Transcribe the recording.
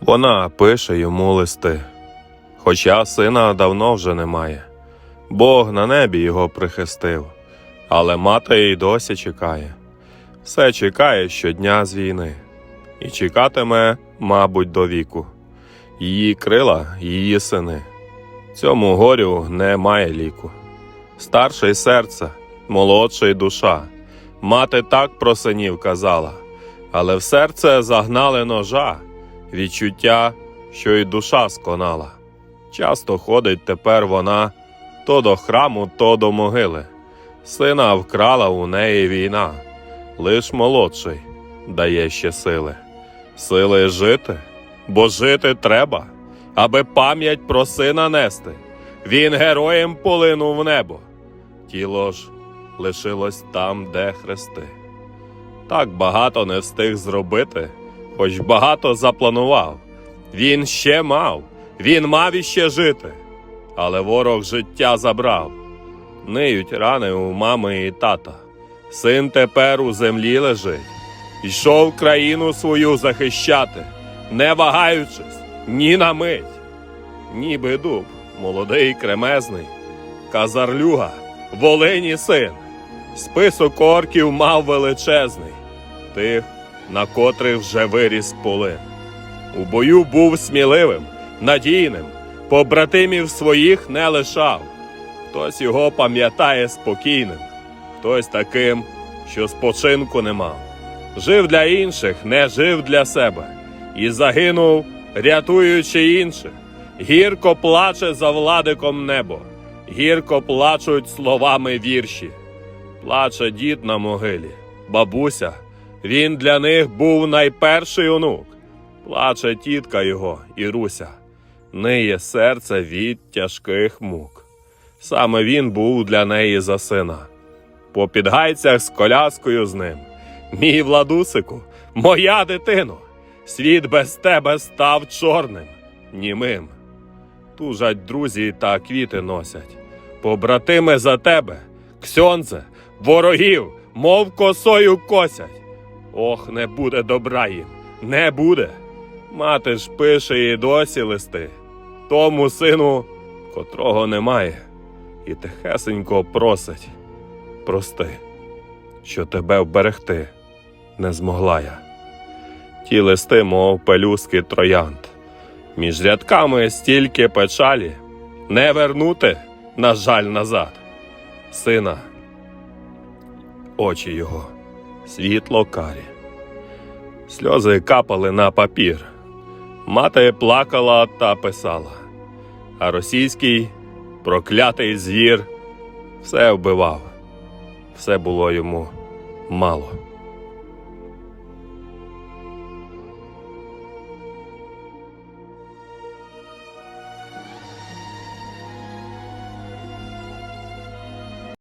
Вона пише йому листи, хоча сина давно вже немає. Бог на небі його прихистив, але мати й досі чекає. Все чекає щодня з війни, і чекатиме, мабуть, до віку. Її крила, її сини. Цьому горю немає ліку. Старший серце, молодший душа. Мати так про синів казала, але в серце загнали ножа, відчуття, що й душа сконала. Часто ходить тепер вона то до храму, то до могили. Сина вкрала у неї війна, лиш молодший дає ще сили. Сили жити, бо жити треба, аби пам'ять про сина нести. Він героєм полинув в небо. Тіло ж лишилось там, де хрести. Так багато не встиг зробити, хоч багато запланував. Він ще мав, він мав іще жити, але ворог життя забрав. Ниють рани у мами і тата. Син тепер у землі лежить, йшов країну свою захищати, не вагаючись ні на мить. Ніби дуб, молодий кремезний, казарлюга, волині син. Список орків мав величезний, тих, на котрих вже виріс полин. У бою був сміливим, надійним, побратимів своїх не лишав. Хтось його пам'ятає спокійним, хтось таким, що спочинку не мав. Жив для інших, не жив для себе, і загинув, рятуючи інших. Гірко плаче за владиком небо, гірко плачуть словами вірші. Плаче дід на могилі, бабуся, він для них був найперший онук. Плаче тітка його, Іруся, ниє серце від тяжких мук. Саме він був для неї за сина. По підгайцях з коляскою з ним. Мій владусику, моя дитино, світ без тебе став чорним, німим. Тужать друзі та квіти носять. Побратими за тебе, ксьонце, ворогів, мов косою косять. Ох, не буде добра їм, не буде. Мати ж пише і досі листи, тому сину, котрого немає, і тихесенько просить, прости, що тебе вберегти не змогла я. Ті листи, мов пелюски троянд, між рядками стільки печалі, не вернути, на жаль, назад. Сина, очі його, світло карі. Сльози капали на папір. Мати плакала та писала, а російський проклятий звір все вбивав. Все було йому мало.